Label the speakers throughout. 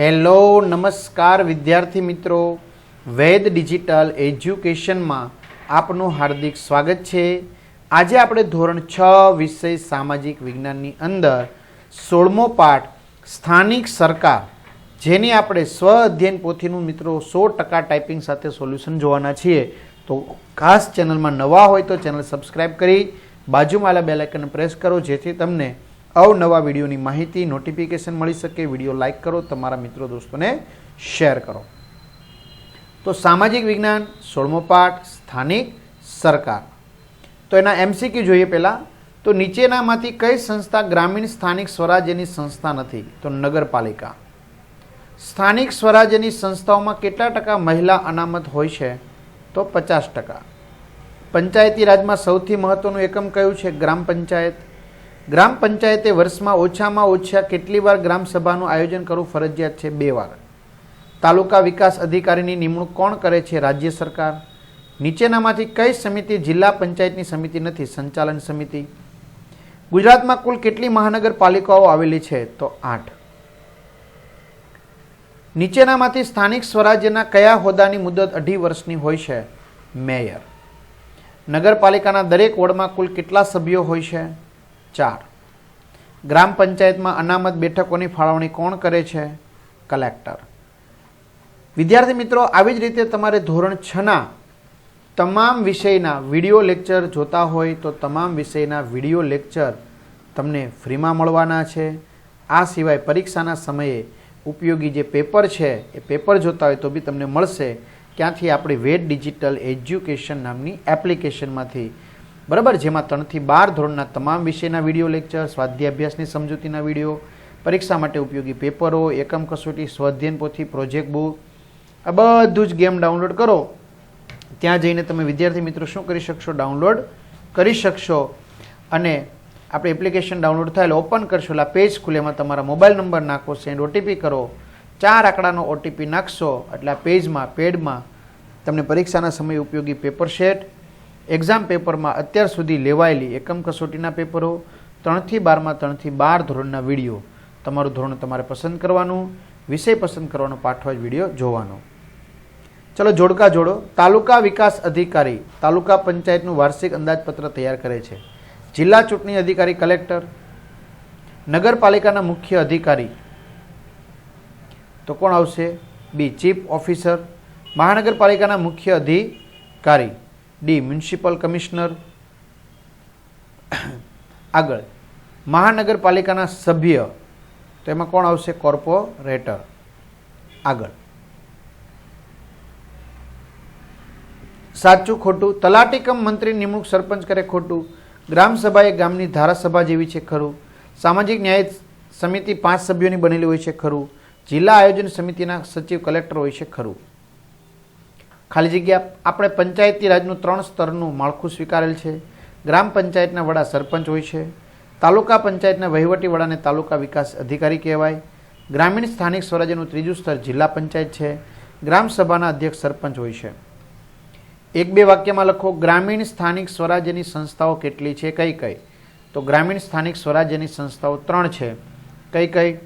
Speaker 1: Hello, નમસ્કાર વિદ્યાર્થી મિત્રો. વેદ ડિજિટલ એજ્યુકેશનમાં આપનું હાર્દિક સ્વાગત છે. આજે આપણે ધોરણ છ વિષય સામાજિક વિજ્ઞાનની અંદર સોળમો પાઠ સ્થાનિક સરકાર, જેની આપણે સ્વ અધ્યયન પોથીનું મિત્રો સો ટકા ટાઈપિંગ સાથે સોલ્યુશન જોવાના છીએ. તો ખાસ ચેનલમાં નવા હોય તો ચેનલ સબસ્ક્રાઈબ કરી, બાજુમાં આવેલા બેલાઇકન પ્રેસ કરો, જેથી તમને અવનવા વિડીયોની માહિતી નોટિફિકેશન મળી શકે, વીડિયો લાઇક કરો, તમારા મિત્રો દોસ્તોને શેર કરો. તો સામાજિક વિજ્ઞાન, સોળમો પાઠ, સ્થાનિક સરકાર. તો એના એમસીક્યુ જોઈએ પહેલાં. તો નીચેનામાંથી કઈ સંસ્થા ગ્રામીણ સ્થાનિક સ્વરાજ્યની સંસ્થા નથી? તો નગરપાલિકા. સ્થાનિક સ્વરાજ્યની સંસ્થાઓમાં કેટલા ટકા મહિલા અનામત હોય છે? તો પચાસ ટકા. પંચાયતી રાજમાં સૌથી મહત્વનું એકમ કયું છે? ગ્રામ પંચાયત. ગ્રામ પંચાયતે વર્ષમાં ઓછામાં ઓછા કેટલી વાર ગ્રામ સભાનું આયોજન કરવું ફરજિયાત છે? બે વાર. તાલુકા વિકાસ અધિકારીની નિમણૂક કોણ કરે છે? રાજ્ય સરકાર. નીચેનામાંથી કઈ સમિતિ જિલ્લા પંચાયતની સમિતિ નથી? સંચાલન સમિતિ. ગુજરાતમાં કુલ કેટલી મહાનગરપાલિકાઓ આવેલી છે? તો આઠ. નીચેનામાંથી સ્થાનિક સ્વરાજ્યના કયા હોદ્દાની મુદત અઢી વર્ષની હોય છે? મેયર. નગરપાલિકાના દરેક વોર્ડમાં કુલ કેટલા સભ્યો હોય છે? ચાર. ગ્રામ પંચાયતમાં અનામત બેઠકોની ફાળવણી કોણ કરે છે? કલેક્ટર. વિદ્યાર્થી મિત્રો, આવી જ રીતે તમારે ધોરણ છના તમામ વિષયના વીડિયો લેક્ચર જોતા હોય તો તમામ વિષયના વીડિયો લેક્ચર તમને ફ્રીમાં મળવાના છે. આ સિવાય પરીક્ષાના સમયે ઉપયોગી જે પેપર છે, એ પેપર જોતા હોય તો બી તમને મળશે. ક્યાંથી? આપણી વેટ ડિજિટલ એજ્યુકેશન નામની એપ્લિકેશનમાંથી. બરાબર? જેમાં ત્રણથી બાર ધોરણના તમામ વિષયના વીડિયો લેક્ચર સ્વાધ્યાય અભ્યાસની સમજૂતીના વીડિયો, પરીક્ષા માટે ઉપયોગી પેપરો, એકમ કસોટી, સ્વાધ્યયન પોથી, પ્રોજેક્ટ બુક, આ બધું જ ગેમ ડાઉનલોડ કરો. ત્યાં જઈને તમે વિદ્યાર્થી મિત્રો શું કરી શકશો? ડાઉનલોડ કરી શકશો. અને આપણે એપ્લિકેશન ડાઉનલોડ થાય એટલે ઓપન કરશો એટલે પેજ ખુલે, એમાં તમારા મોબાઈલ નંબર નાખો, સેન્ડ ઓટીપી કરો. ચાર આંકડાનો ઓટીપી નાખશો એટલે આ પેજમાં, પેડમાં તમને પરીક્ષાના સમયે ઉપયોગી પેપર સેટ એક્ઝામ પેપરમાં અત્યાર સુધી લેવાયેલી એકમ કસોટીના પેપરો, ત્રણથી બારમાં ત્રણથી બાર ધોરણના વીડિયો. તમારું ધોરણ તમારે પસંદ કરવાનું, વિષય પસંદ કરવાનો પાઠવાજ વીડિયો જોવાનો. ચલો જોડકા જોડો. તાલુકા વિકાસ અધિકારી તાલુકા પંચાયતનું વાર્ષિક અંદાજપત્ર તૈયાર કરે છે. જિલ્લા ચૂંટણી અધિકારી કલેક્ટર, નગરપાલિકાના મુખ્ય અધિકારી. તો કોણ આવશે? B, chief officer. મહાનગરપાલિકાના મુખ્ય અધિકારી. ડી મ્યુનિસિપલ કમિશનર આગળ, મહાનગરપાલિકાના સભ્ય, તો એમાં કોણ આવશે? કોર્પોરેટર. આગળ. સાચું, ખોટું? તલાટીકમ મંત્રી નિમણૂક સરપંચ કરે ખોટું? ગ્રામસભા એ ગામની ધારાસભા જેવી છે ખરું? સામાજિક ન્યાય સમિતિ પાંચ સભ્યોની બનેલી હોય છે ખરું? જિલ્લા આયોજન સમિતિના સચિવ કલેક્ટર હોય છે ખરું? ખાલી જગ્યા આપણે પંચાયતી રાજનું ત્રણ સ્તરનું માળખું સ્વીકારેલ છે. ગ્રામ પંચાયતના વડા સરપંચ હોય છે. તાલુકા પંચાયતના વહીવટી વડાને તાલુકા વિકાસ અધિકારી કહેવાય. ગ્રામીણ સ્થાનિક સ્વરાજ્યનું ત્રીજું સ્તર જિલ્લા પંચાયત છે. ગ્રામ સભાના અધ્યક્ષ સરપંચ હોય છે. એક બે વાક્યમાં લખો, ગ્રામીણ સ્થાનિક સ્વરાજ્યની સંસ્થાઓ કેટલી છે? કઈ કઈ? તો ગ્રામીણ સ્થાનિક સ્વરાજ્યની સંસ્થાઓ ત્રણ છે. કઈ કઈ?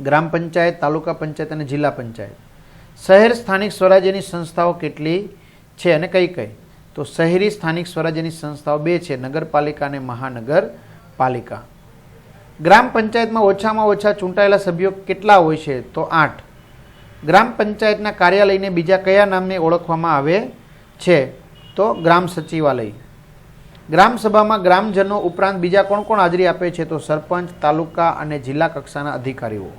Speaker 1: ગ્રામ પંચાયત, તાલુકા પંચાયત અને જિલ્લા પંચાયત. શહેર સ્થાનિક સ્વરાજ્યની સંસ્થાઓ કેટલી છે અને કઈ કઈ? તો શહેરી સ્થાનિક સ્વરાજ્યની સંસ્થાઓ બે છે, નગરપાલિકા અને મહાનગરપાલિકા. ગ્રામ પંચાયતમાં ઓછામાં ઓછા ચૂંટાયેલા સભ્યો કેટલા હોય છે? તો આઠ. ગ્રામ પંચાયતના કાર્યાલયને બીજા કયા નામને ઓળખવામાં આવે છે? તો ગ્રામ સચિવાલય. ગ્રામ સભામાં ગ્રામજનો ઉપરાંત બીજા કોણ કોણ હાજરી આપે છે? તો સરપંચ, તાલુકા અને જિલ્લા કક્ષાના અધિકારીઓ.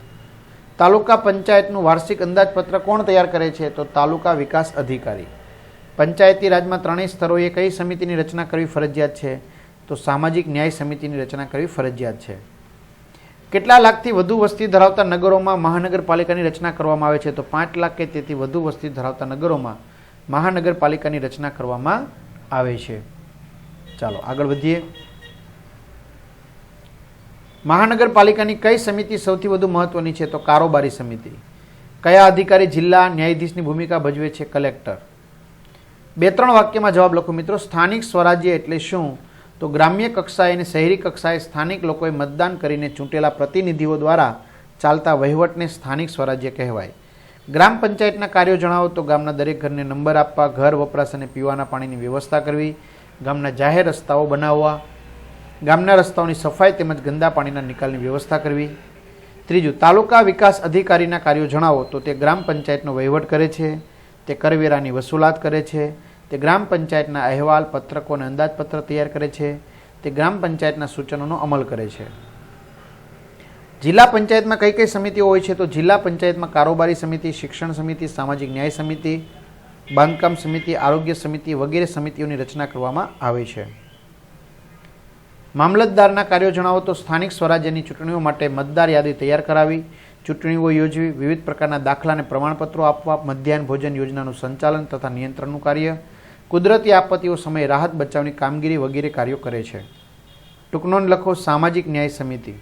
Speaker 1: તાલુકા પંચાયતનું વાર્ષિક અંદાજપત્ર કોણ તૈયાર કરે છે? તો તાલુકા વિકાસ અધિકારી. પંચાયતી રાજમાં ત્રણેય સ્તરોએ કઈ સમિતિની રચના કરવી ફરજિયાત છે? તો સામાજિક ન્યાય સમિતિની રચના કરવી ફરજિયાત છે. કેટલા લાખથી વધુ વસ્તી ધરાવતા નગરોમાં મહાનગરપાલિકાની રચના કરવામાં આવે છે? તો પાંચ લાખ કે તેથી વધુ વસ્તી ધરાવતા નગરોમાં મહાનગરપાલિકાની રચના કરવામાં આવે છે. ચાલો આગળ વધીએ. મહાનગરપાલિકાની કઈ સમિતિ સૌથી વધુ મહત્વની છે તો કારોબારી સમિતિ? કયા અધિકારી જિલ્લા ન્યાયાધીશની ભૂમિકા ભજવે છે કલેક્ટર? બે ત્રણ વાક્યમાં જવાબ લખો. મિત્રો, સ્થાનિક સ્વરાજ્ય એટલે શું? તો ગ્રામ્ય કક્ષાએ અને શહેરી કક્ષાએ સ્થાનિક લોકોએ મતદાન કરીને ચૂંટેલા પ્રતિનિધિઓ દ્વારા ચાલતા વહીવટને સ્થાનિક સ્વરાજ્ય કહેવાય. ગ્રામ પંચાયતના કાર્યો જણાવો તો ગામના દરેક ઘરને નંબર આપવા, ઘર વપરાશ અને પીવાના પાણીની વ્યવસ્થા કરવી, ગામના જાહેર રસ્તાઓ બનાવવા ગામના રસ્તાઓની સફાઈ તેમજ ગંદા પાણીના નિકાલની વ્યવસ્થા કરવી. ત્રીજું, તાલુકા વિકાસ અધિકારીના કાર્યો જણાવો તો તે ગ્રામ પંચાયતનો વહીવટ કરે છે, તે કરવેરાની વસૂલાત કરે છે, તે ગ્રામ પંચાયતના અહેવાલ, પત્રકો અને અંદાજપત્ર તૈયાર કરે છે, તે ગ્રામ પંચાયતના સૂચનોનો અમલ કરે છે. જિલ્લા પંચાયતમાં કઈ કઈ સમિતિઓ હોય છે તો જિલ્લા પંચાયતમાં કારોબારી સમિતિ, શિક્ષણ સમિતિ, સામાજિક ન્યાય સમિતિ, બાંધકામ સમિતિ, આરોગ્ય સમિતિ વગેરે સમિતિઓની રચના કરવામાં આવે છે. મામલતદારના કાર્યો જણાવો તો સ્થાનિક સ્વરાજ્યની ચૂંટણીઓ માટે મતદાર યાદી તૈયાર કરાવી, ચૂંટણીઓ યોજવી, વિવિધ પ્રકારના દાખલાને પ્રમાણપત્રો આપવા, મધ્યાહન ભોજન યોજનાનું સંચાલન તથા નિયંત્રણનું કાર્ય, કુદરતી આપત્તિઓ સમયે રાહત બચાવની કામગીરી વગેરે કાર્યો કરે છે. ટૂંકનોંધ લખો, સામાજિક ન્યાય સમિતિ.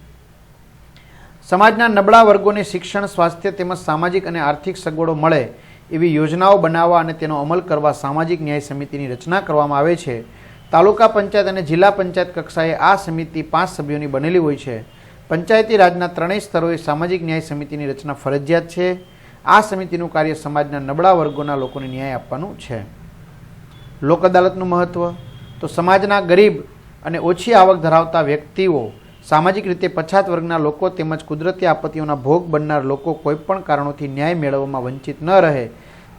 Speaker 1: સમાજના નબળા વર્ગોને શિક્ષણ, સ્વાસ્થ્ય તેમજ સામાજિક અને આર્થિક સગવડો મળે એવી યોજનાઓ બનાવવા અને તેનો અમલ કરવા સામાજિક ન્યાય સમિતિની રચના કરવામાં આવે છે. તાલુકા પંચાયત અને જિલ્લા પંચાયત કક્ષાએ આ સમિતિ પાંચ સભ્યોની બનેલી હોય છે. પંચાયતી રાજના ત્રણેય સ્તરોએ સામાજિક ન્યાય સમિતિની રચના ફરજિયાત છે. આ સમિતિનું કાર્ય સમાજના નબળા વર્ગોના લોકોને ન્યાય આપવાનું છે. લોક અદાલતનું મહત્વ, તો સમાજના ગરીબ અને ઓછી આવક ધરાવતા વ્યક્તિઓ, સામાજિક રીતે પછાત વર્ગના લોકો તેમજ કુદરતી આપત્તિઓના ભોગ બનનાર લોકો કોઈપણ કારણોથી ન્યાય મેળવવામાં વંચિત ન રહે,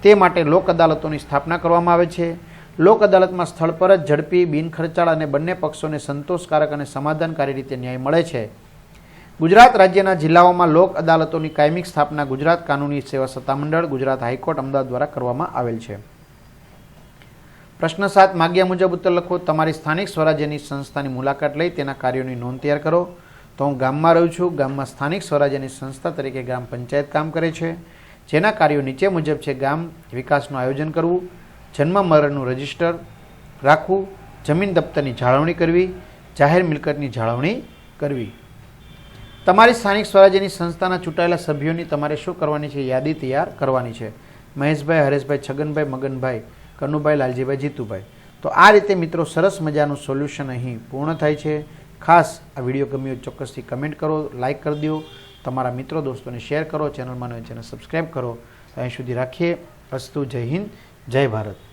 Speaker 1: તે માટે લોક અદાલતોની સ્થાપના કરવામાં આવે છે. લોક અદાલતમાં સ્થળ પર જ ઝડપી, બિનખર્ચાળ અને બંને પક્ષોને સંતોષકારક અને સમાધાનકારી રીતે ન્યાય મળે છે. ગુજરાત રાજ્યના જિલ્લાઓમાં લોક અદાલતોની કાયમિક સ્થાપના ગુજરાત કાનૂની સેવા સત્તામંડળ ગુજરાત હાઈકોર્ટ અમદાવાદ દ્વારા કરવામાં આવેલ છે. પ્રશ્ન સાત, માગ્યા મુજબ ઉત્તર લખો. તમારી સ્થાનિક સ્વરાજ્યની સંસ્થાની મુલાકાત લઈ તેના કાર્યોની નોંધ તૈયાર કરો. તો હું ગામમાં રહું છું. ગામમાં સ્થાનિક સ્વરાજ્યની સંસ્થા તરીકે ગ્રામ પંચાયત કામ કરે છે. જેના કાર્યો નીચે મુજબ છે ગામ વિકાસનું આયોજન કરવું. જન્મ મરણનું રજિસ્ટર રાખવું, જમીન દફતરની જાળવણી કરવી, જાહેર મિલકતની જાળવણી કરવી. તમારી સ્થાનિક સ્વરાજ્યની સંસ્થાના ચૂંટાયેલા સભ્યોની તમારે શું કરવાની છે? યાદી તૈયાર કરવાની છે. મહેશભાઈ, હરેશભાઈ, છગનભાઈ, મગનભાઈ, કનુભાઈ, લાલજીભાઈ, જીતુભાઈ. તો આ રીતે મિત્રો સરસ મજાનું સોલ્યુશન અહીં પૂર્ણ થાય છે. ખાસ આ વીડિયો ગમ્યો ચોક્કસથી કમેન્ટ કરો લાઇક કરી દો. તમારા મિત્રો, દોસ્તોને શેર કરો. ચેનલમાં નવી ચેનલ સબસ્ક્રાઈબ કરો. અહીં સુધી રાખીએ. અસ્તુ જય હિન્દ. જય ભારત.